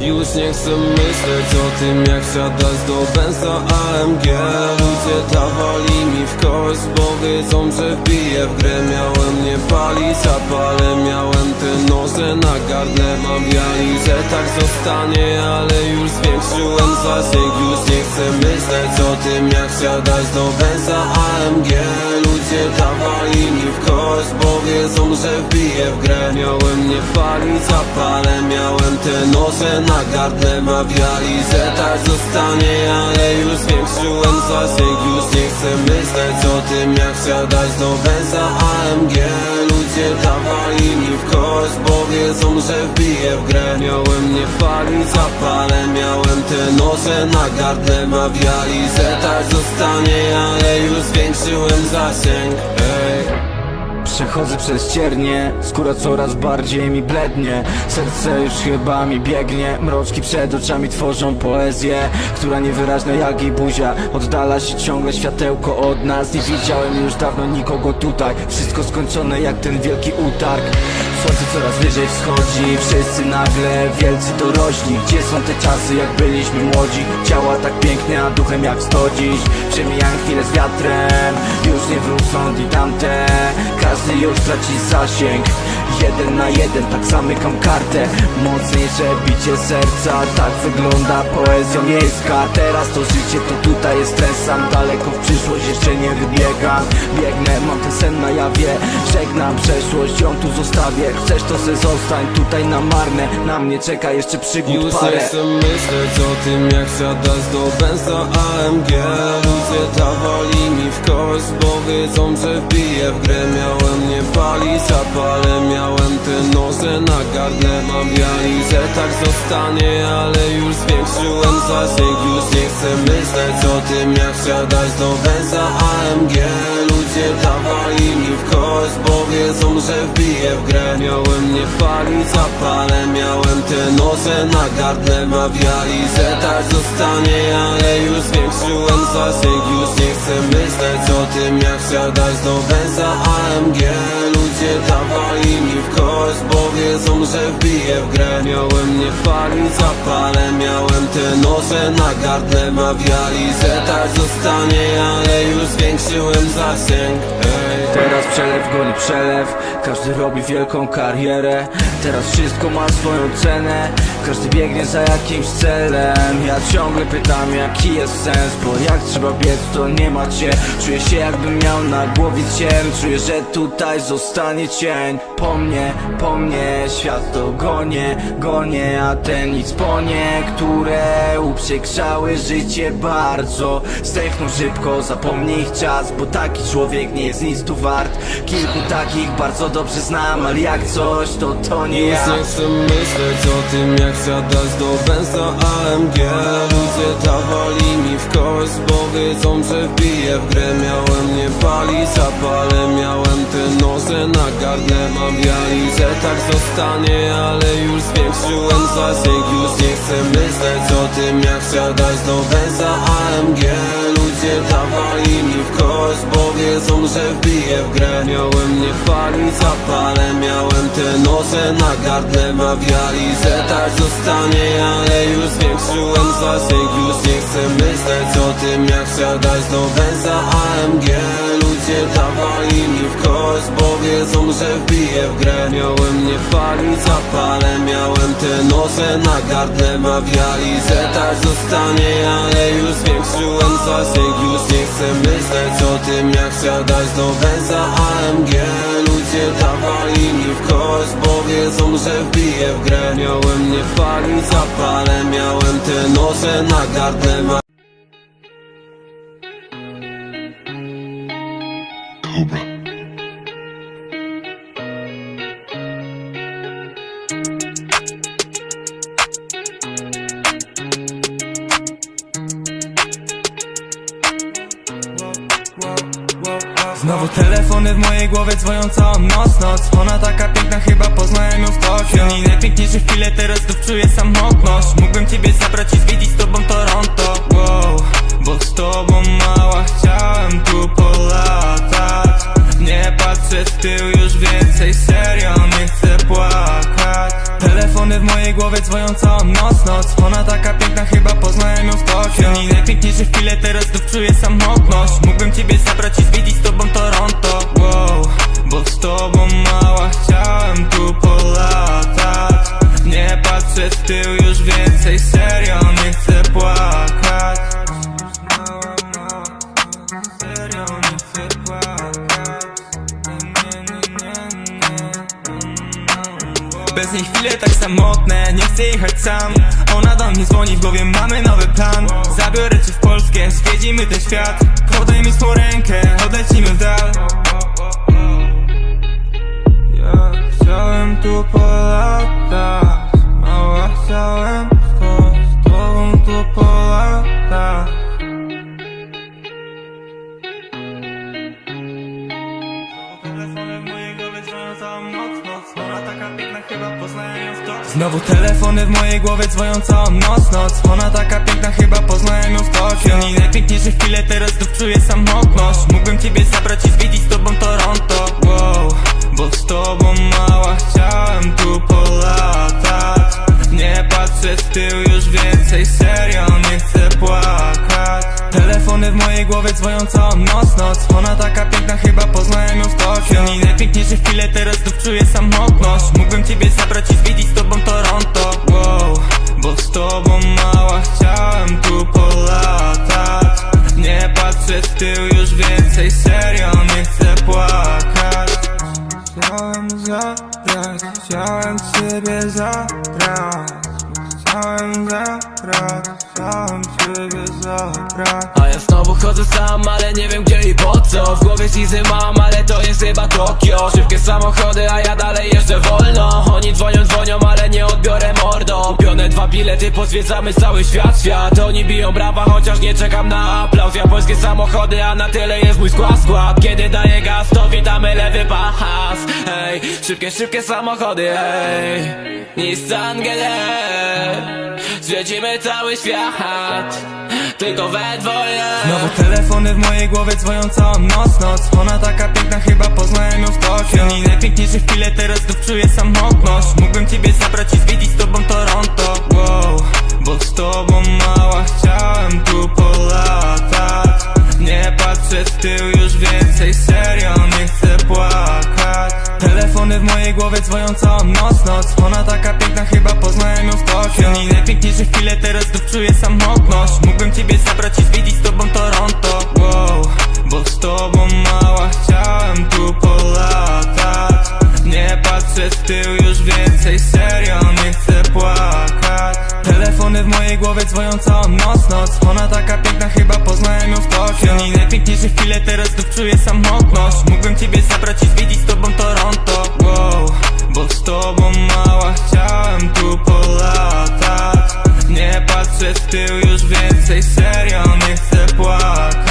Już nie chcę myśleć o tym jak wsiadać do Benza AMG Ludzie dawali mi w kość, bo wiedzą, że wbiję w grę. Miałem nie palić, a palę Miałem te noże na gardle. Mawiali, że tak zostanie Ale już zwiększyłem zasięg. Już nie chcę myśleć o tym jak wsiadać do Benza AMG Ludzie dawali mi w kość, bo wiedzą, że wbiję w grę. Miałem nie palić, a palę Miałem te noże na gardle Mawiali, że tak zostanie Ale już zwiększyłem zasięg Już nie chcę myśleć o tym jak wsiadać do Benza. AMG Ludzie dawali mi w kość, bo wiedzą, że wbiję w grę. Miałem nie palić, a palę Miałem te noże na gardle Mawiali, że tak zostanie Ale już zwiększyłem zasięg Ej. Przechodzę przez ciernie, skóra coraz bardziej mi blednie. Serce już chyba mi biegnie, mroczki przed oczami tworzą poezję Która niewyraźna jak jej buzia, oddala się ciągle światełko od nas. Nie widziałem już dawno nikogo tutaj, wszystko skończone jak ten wielki utarg. Słońce coraz wyżej wschodzi, wszyscy nagle wielcy dorośli. Gdzie są te czasy jak byliśmy młodzi, ciała tak piękne a duchem jak sto dziś. Chwile z wiatrem, już nie wrócą i tamte każdy już traci zasięg Jeden na jeden, tak zamykam kartę. Mocniejsze bicie serca Tak wygląda poezja miejska. Teraz to życie, to tutaj jest ten sam Daleko w przyszłość jeszcze nie wybiegam. Biegnę, mam ten sen na jawie Żegnam przeszłość, ją tu zostawię. Chcesz to se zostań, tutaj na marne. Na mnie czeka jeszcze przygód Już parę. nie chcę myśleć o tym jak wsiadać do Benza AMG Ludzie dawali mi w kość, bo wiedzą, że wbiję w grę. Miałem nie palić, a palę Miałem te noże na gardle Mawiali, że tak zostanie, ale już zwiększyłem zasięg Już nie chcę myśleć o tym jak wsiadać do Benza AMG Ludzie dawali mi w kość, bo wiedzą, że wbiję w grę. Miałem nie palić, a palę Miałem te noże na gardle Mawiali, że tak zostanie, ale już zwiększyłem zasięg Już nie chcę myśleć o tym jak wsiadać do Benza AMG Ludzie dawali mi wiedzą, że wbiję w grę. Miałem nie palić, a palę Miałem te noże na gardle. Mawiali, że tak zostanie, ale już zwiększyłem zasięg. Ej. Teraz przelew goni przelew Każdy robi wielką karierę. Teraz wszystko ma swoją cenę Każdy biegnie za jakimś celem. Ja ciągle pytam jaki jest sens Bo jak trzeba biec to nie ma cię Czuję się jakbym miał na głowie cień. Czuję, że tutaj zostanie cień. Po mnie, po mnie świat to gonie Gonie, a ten nic po nie Które uprzykrzały życie bardzo. Zdechną szybko, zapomnij ich czas Bo taki człowiek nie jest nic tu wart. Kilku takich bardzo dobrze znam Ale jak coś to to nie Już ja. nie chcę myśleć o tym jak wsiadać do Benza AMG Ludzie dawali mi w kość, bo wiedzą, że wbiję w grę. Miałem nie palić, a palę Miałem te noże na gardle. Mawiali, że tak zostanie, ale już zwiększyłem zasięg. Już nie chcę myśleć o tym jak wsiadać do Benza AMG wiedzą, że wbiję w grę. Miałem nie palić, a palę Miałem te noże na gardle Mawiali, że tak zostanie, ale już zwiększyłem zasięg. Już nie chcę myśleć o tym jak wsiadać do Benza AMG Ludzie dawali mi w kość, bo wiedzą, że wbiję w grę. Miałem nie palić, a palę Miałem te noże na gardle Mawiali, że tak zostanie, ale już zwiększyłem zasięg Już nie chcę myśleć o tym jak wsiadać do Benza AMG Ludzie dawali mi w kość, bo wiedzą, że wbiję w grę. Miałem nie palić, a palę Miałem te noże na gardle. Cobra. Znowu telefony w mojej głowie dzwonią całą noc, noc. Ona taka piękna, chyba poznałem ją w Tokio. I najpiękniejsze chwile, teraz znów czuję samotność. Mógłbym ciebie zabrać i zwiedzić z tobą Toronto. Wow, bo z tobą mała chciałem tu Bez niej chwile tak samotne, nie chcę jechać sam. Ona do mnie dzwoni, w głowie mamy nowy plan. Zabiorę cię w Polskę, zwiedzimy ten świat. Podaj mi swą rękę, odlecimy w dal taka piękna, chyba poznałem ją w to. Znowu telefony w mojej głowie dzwonią całą noc, noc. Ona taka piękna, chyba poznałem ją w Tokio. I najpiękniejsze chwile, teraz znów czuję samotność. Mógłbym ciebie zabrać i zwiedzić z tobą Toronto. Wow, bo z tobą mała chciałem tu polatać. Nie patrzę w tył już więcej, serio nie chcę płakać. Telefony w mojej głowie dzwonią całą noc, noc. Ona taka piękna, chyba poznałem ją w Tokio Chwile, teraz znów czuję samotność. Mógłbym ciebie zabrać i zwiedzić z tobą Toronto. Wow, bo z tobą mała chciałem tu polatać. Nie patrzę w tył już więcej, serio nie chcę płakać. Chciałem zabrać, chciałem ciebie zabrać. Chciałem zabrać, ciebie A ja znowu chodzę sam, ale nie wiem gdzie i po co. W głowie Sizy mam, ale to jest chyba Tokio. Szybkie samochody, a ja dalej jeżdżę wolno. Oni dzwonią, dzwonią, ale nie odbiorę mordą Kupione dwa bilety, pozwiedzamy cały świat, świat. Oni biją brawa, chociaż nie czekam na aplauz. Japońskie samochody, a na tyle jest mój skład, skład. Kiedy daję gaz, to witamy lewy pas. Hej, szybkie, szybkie samochody, hej Nissan GT Zwiedzimy cały świat. Tylko we dwoje. Znowu telefony w mojej głowie dzwonią całą noc, noc Ona taka piękna, chyba poznałem ją w Tokio. I najpiękniejsze chwile, teraz znów czuję samotność. Mógłbym ciebie zabrać i zwiedzić z tobą Toronto. Wow, bo z tobą mała chciałem tu polatać. Nie patrzę w tył już więcej, serio nie chcę płakać. Telefony w mojej głowie dzwonią całą noc, noc Ona taka piękna, chyba najpiękniejsze chwile, teraz znów czuję samotność. Mógłbym ciebie zabrać i zwiedzić z tobą Toronto. Wow, bo z tobą mała chciałem tu polatać. Nie patrzę w tył już więcej, serio nie chcę płakać. Telefony w mojej głowie dzwonią całą noc, noc Ona taka piękna, chyba poznałem ją w Tokio. I najpiękniejsze chwile, teraz znów czuję samotność. Mógłbym ciebie zabrać i zwiedzić z tobą Toronto. Wow, bo z tobą mała chciałem tu polatać. Nie patrzę w tył już więcej, serio nie chcę płakać.